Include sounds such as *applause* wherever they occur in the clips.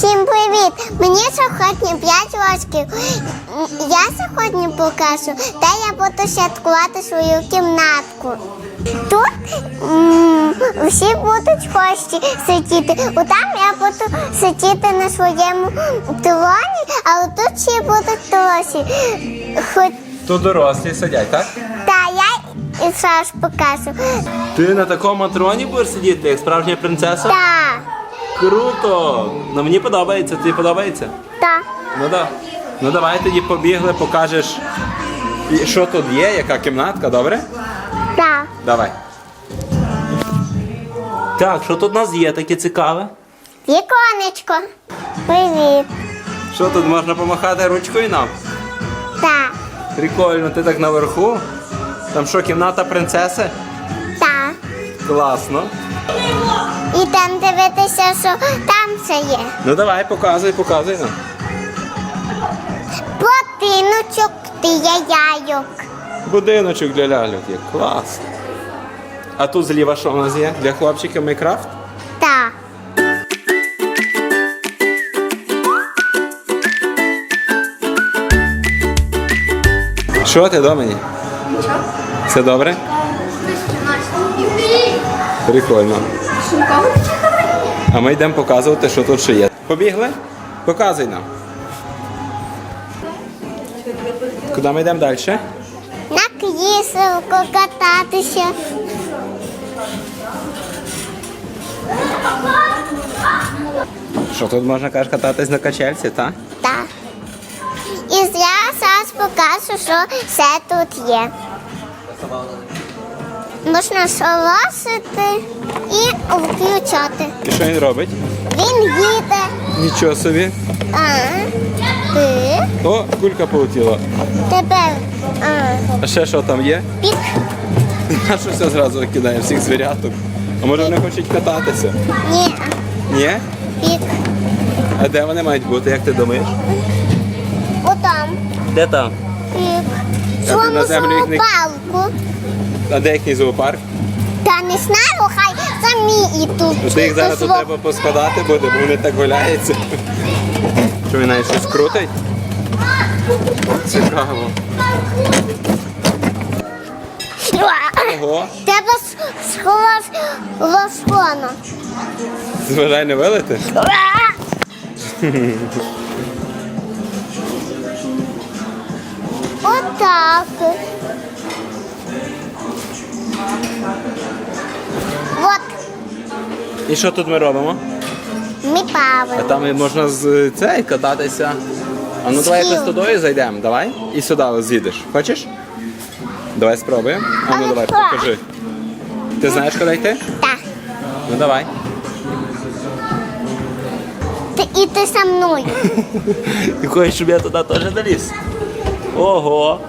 Всім привіт! Мені сьогодні 5 років. Я сьогодні покажу, де я буду святкувати свою кімнатку. Тут м, всі будуть гості сидіти. Отам я буду сидіти на своєму троні, а тут всі будуть дорослі. Хоч Тут дорослі сидять, так? та я і зараз покажу. Ти на такому троні будеш сидіти, як справжня принцеса? Так, Круто! Ну мені подобається, тобі подобається? так. Ну да. Ну давай тоді побігли, покажеш, що тут є, яка кімнатка, добре? Так. Давай. Так, що тут у нас є таке цікаве? Віконечко. Привіт. Що тут можна помахати ручкою нам? Так. Прикольно, ти так наверху. Там що, кімната принцеси? Так. Класно. І там дивитися, що там все є. Ну давай, показуй, показуй нам. Ти є яйок. Будиночок для ляльок є. Клас. А тут зліва що у нас є? Для хлопчиків Майкрафт? Так. Що ти до мені? Все добре? Прикольно. А ми йдемо показувати, що тут ще є. Побігли? Показуй нам. Куди ми йдемо далі? На кріселку кататися. Що тут можна кажеш, кататись на качельці, так? Так. І я зараз покажу, що все тут є. Можна солосити і включати. І що він робить? Він їде. Нічого собі. А, ти О, кулька полетіла. тепер а, А ще що там є? пік. А що все зразу кидає всіх звіряток? А може вони хочуть кататися? Ні, Ні? пік. А де вони мають бути, як ти думаєш? Отам. Де там? Пік. Їх не- палку. А де їхній зоопарк? Та не знаю, хай самі йдуть. Ну, Ти їх зараз тут треба поскладати буде, бо вони так гуляються. Що він навіть щось крутить? Цікаво. Ого, Треба сховав лоскона. зважай не вилити. Отак. От І що тут ми робимо? ми А павимо. там і можна з цей кататися. А ну давай Схил. якось туди зайдемо, давай. І сюди ось з'їдеш. Хочеш? Давай спробуємо. А ну давай, покажи. Ти знаєш, куди йти? Так. Ну давай. Ти *laughs* і ти со мною. Ти хочеш, щоб я туди теж доліз? Ого.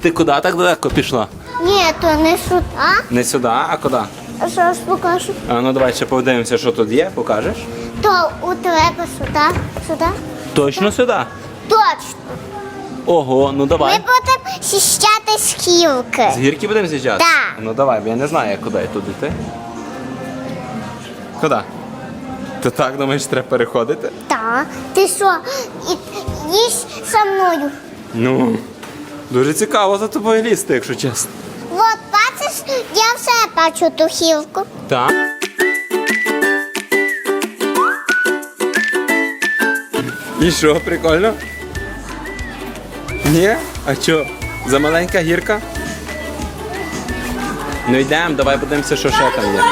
Ти куди так далеко пішла? Ні, то не сюди. Не сюди, а куди? А Зараз покажу. А ну давай ще подивимося, що тут є, покажеш. То у тебе сюди. Сюди. Точно сюди? Точно. Ого, ну давай. Ми будемо сіщати схилки. З гірки будемо з'їжджати? Так. Ну давай, бо я не знаю, куди тут йти. Куди? Ти так думаєш, треба переходити? Так. Ти що? І, їж со мною. Ну, дуже цікаво за тобою лізти, якщо чесно. От бачиш, я все бачу ту хілку. Так. І що, прикольно? Ні? А що? За маленька гірка? Ну йдемо, давай подивимося, що ще там є.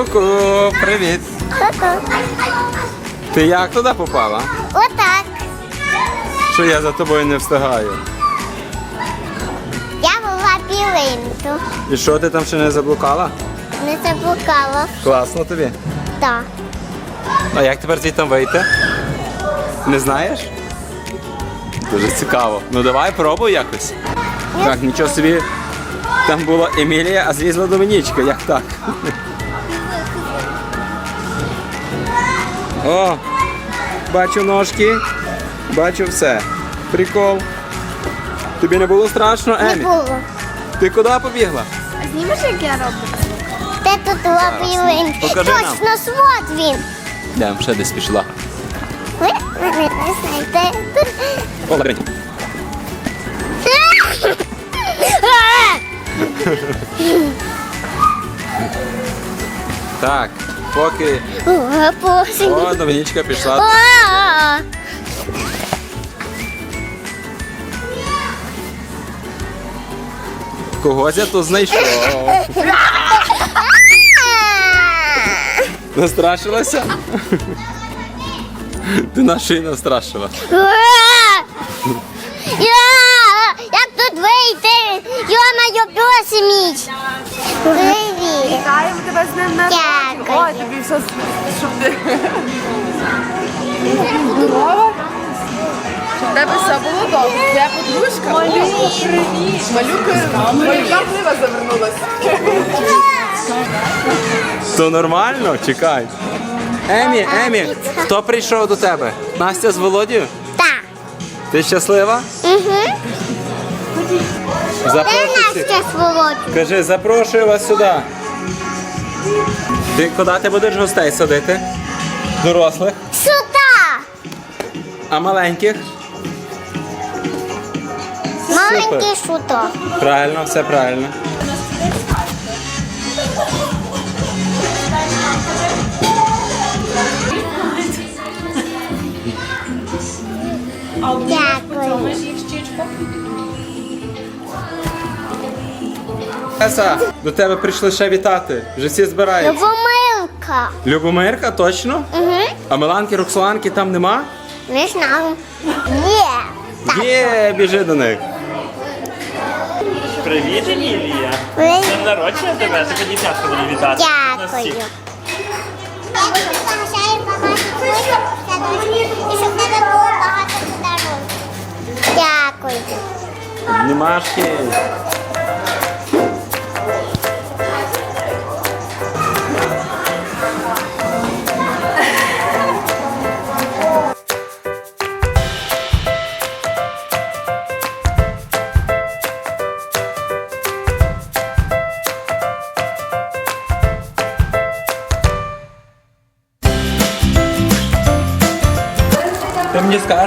Ку-ку, привіт. Ти як туди попала? Отак. Що я за тобою не встигаю? Я в лабіринту. І що ти там ще не заблукала? Не заблукала. Класно тобі. Так. А як тепер звідти вийти? Не знаєш? Дуже цікаво. Ну давай пробуй якось. Так, нічого собі. Там була Емілія, а злізла Домінічка. Як так? О, бачу ножки. Бачу все. Прикол. Тобі не було страшно, Не Емі? було. Ти куди побігла? А знімеш, як я роблю? Де тут робив він? Покажи нам. Точно, свот він. Де, ще десь пішла. Ви мене не знаєте. О, лабіринт. Так, поки. О, Боже. О, Домінічка пішла. А! Когось я тут знайшов. Настрашилася? Ти на шиї настрашила. Я! Як тут вийти? Йома, плюс міч. Вітаємо тебе з ним народження. Дякую. Ой, тобі все, щоб ти... Здорово. Щоб тебе все було добре. Твоя подружка. Малюка, привіт. Малюка, малюка плива завернулася. То нормально? Чекай. Емі, Емі, хто прийшов до тебе? Настя з Володією? Так. Ти щаслива? Угу. Де Запрошую. Настя з Володю? Кажи, запрошую вас сюди. Ти куди ти будеш гостей садити? Дорослих, Сюди. а маленьких? Маленький шуток. Правильно, все правильно. Дякую. Еса, до тебе прийшли ще вітати. Вже всі збираються. Любомилка. Любомирка, точно? Угу. А Миланки, Роксоланки там нема? Не знаю. Є. Є, біжи до них. Привіт, Емілія! Ви- Днем народження тебе, тебе дівчатка буде вітати. Дякую. всіх. І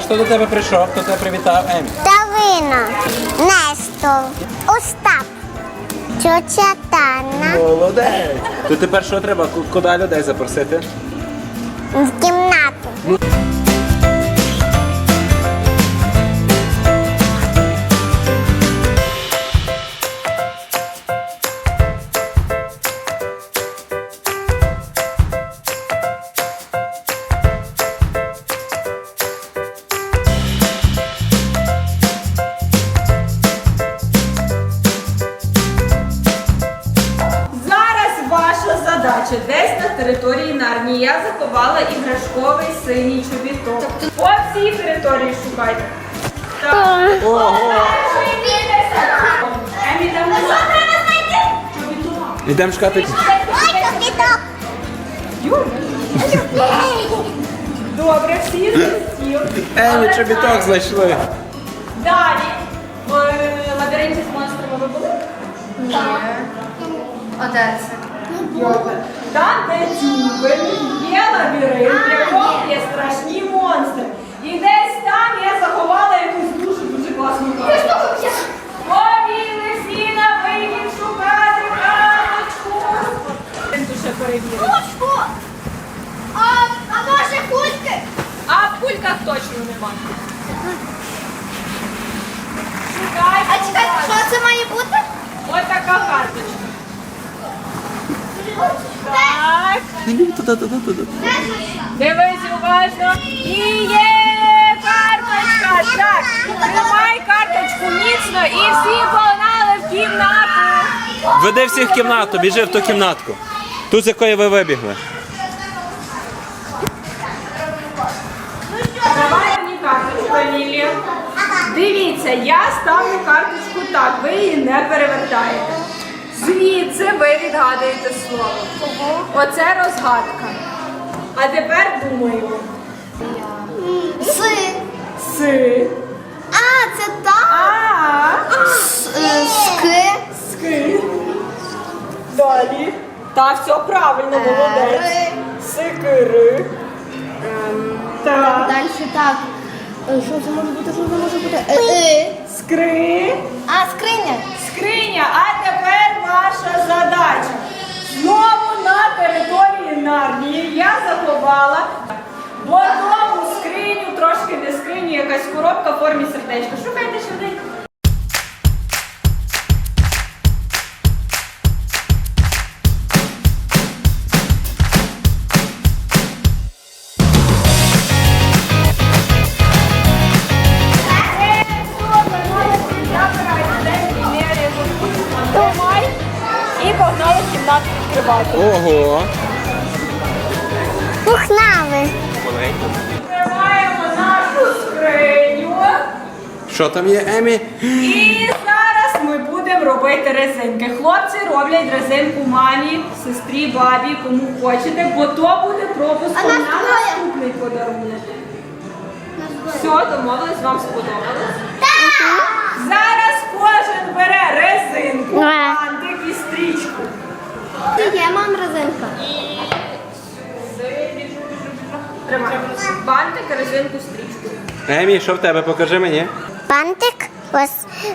хто до тебе прийшов, хто тебе привітав, Емі. Давина, Нестор, Остап, тьотя Тана Молодець. То тепер що треба? Куди людей запросити? в кімнату. Десь на території Нарнії. Я заховала іграшковий синій чобіток. По всій території шукайте. Так. Емі, там. Чобіток. Йдемо шукати. Ой, капіток. Добре, всі за. Емі, чобіток знайшли. Далі. В е, лабіринті з монстрами ви були? Там, де тюбин, є лабіринт, в якому є страшні монстри. І десь там я заховала якусь дуже дуже класну карту. Побігли всі на вихід шукати карточку. Він тут ще перевірить. А, а може кульки? А в кульках точно нема. Шукай. А чекай, що це має бути? Ось така карточка. Так. Дивись уважно. І є карточка. Так. Тримай карточку міцно і всі погнали в кімнату. Веди всіх в кімнату, біжи в ту кімнатку. Ту, з якої ви вибігли. Давай мені карточку, Емілія. Дивіться, я ставлю карточку так, ви її не перевертаєте. Звідси ви відгадуєте слово. Оце розгадка. А тепер думаю. Син. Си. А, це так. А. Ски. Ски. Далі. Та все правильно, молодець. Сикири. Так. Далі так. Що це може бути? Що це може бути? Е, Скри. А, скриня. Скриня, а тепер ваша задача. Знову на території Нарнії я заховала бордову скриню, трошки не скриню, якась коробка в формі сердечка. Шукайте швиденько. Ого. Пухнавий. Відкриваємо нашу скриню. Що там є, Емі? І зараз ми будемо робити резинки. Хлопці роблять резинку мамі, сестрі, бабі, кому хочете, бо то буде пропуск на наступний подарунок. Все, домовились, вам сподобалось. Зараз кожен бере резинку, бантик і стрічку. Резинка. Тримай. Бантик, резинку, стрічку. Емі, що в тебе? Покажи мені. Пантик, лос,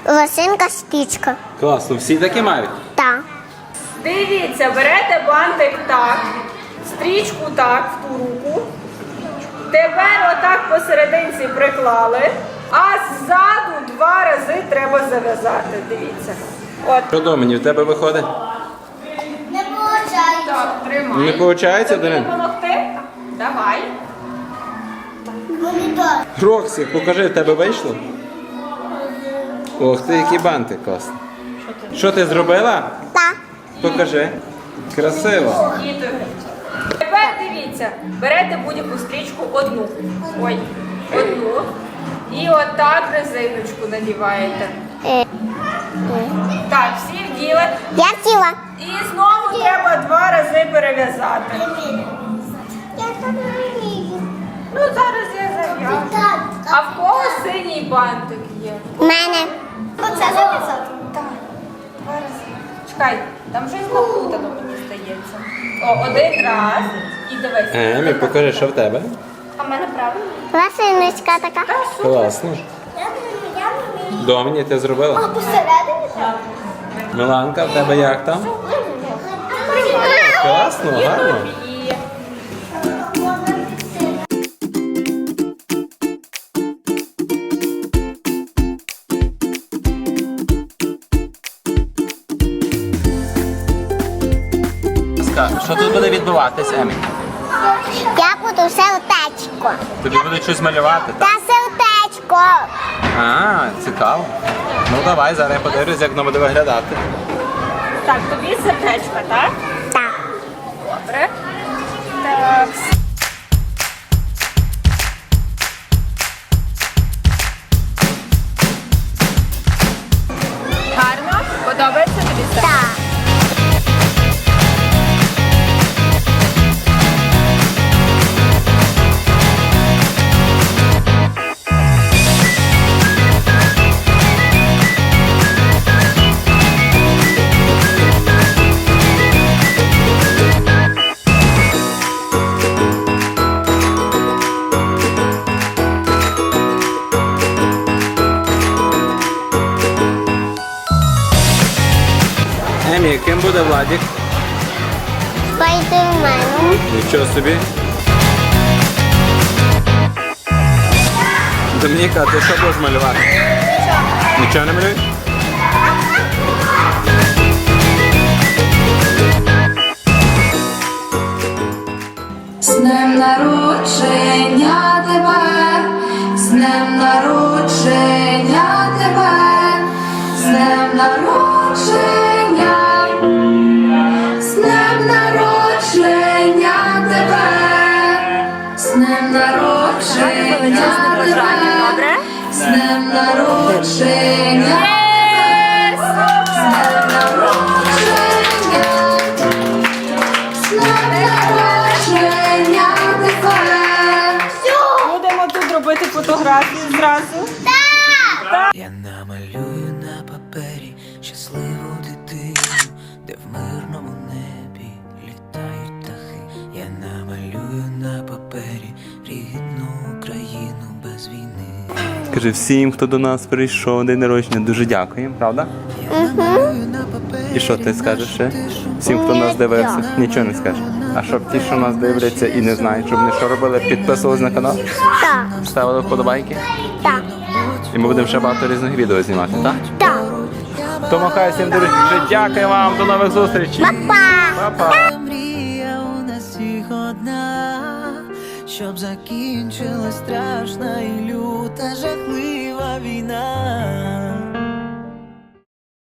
лосинка, стічка. Класно, всі такі мають. Так. Дивіться, берете бантик так, стрічку так в ту руку. Тепер отак посерединці приклали, а ззаду два рази треба зав'язати. Дивіться. От Що до мені в тебе виходить? Так, тримай. Не виходить, Тобі Дарин? допомогти? Давай. Помідор. Роксі, покажи, в тебе вийшло? Ох ти, який бантик класний. Що ти зробила? Так. Покажи. Красиво. Тепер дивіться, берете будь-яку стрічку одну. Ой, одну. І отак резиночку надіваєте. Е, Так, всі вділи. Я тіла. І знову треба два рази перев'язати. Я там не вмію. Ну зараз я зав'яжу. А в кого синій бантик є? У мене. Оце записати. Так. Два рази. Чекай, там щось наплутано, мені здається. О, один раз. І дивись. Емі, покажи, що в тебе? А в мене правильно? Лосиночка така. Так. Класно. Я не вмію. Домні, ти зробила? А посередині так? Миланка, в тебе як там? Класно, гарно. Що тут буде відбуватись, Емі? Я буду сердечко. Тобі будуть щось малювати, Та сердечко. А, цікаво. Ну давай, зараз я подивлюсь, як воно буде виглядати. так, тобі сердечко, так? Владік? Спайдерменом. Нічого собі. Домініка, ти що будеш малювати? Нічого. Нічого не малюєш? Скажи всім, хто до нас прийшов, день народження, дуже дякуємо, правда? Папері І що ти скажеш ще? Всім, хто нас дивився, нічого не скажеш. А щоб ті, що нас дивляться і не знають, щоб вони що робили, підписувались на канал, Так, ставили вподобайки. так, І ми будемо ще багато різних відео знімати, так? так. Хто махає всім друзі, вже дякую вам, до нових зустрічей. Па-па! Па-па. Щоб закінчилась страшна і люта жахлива війна.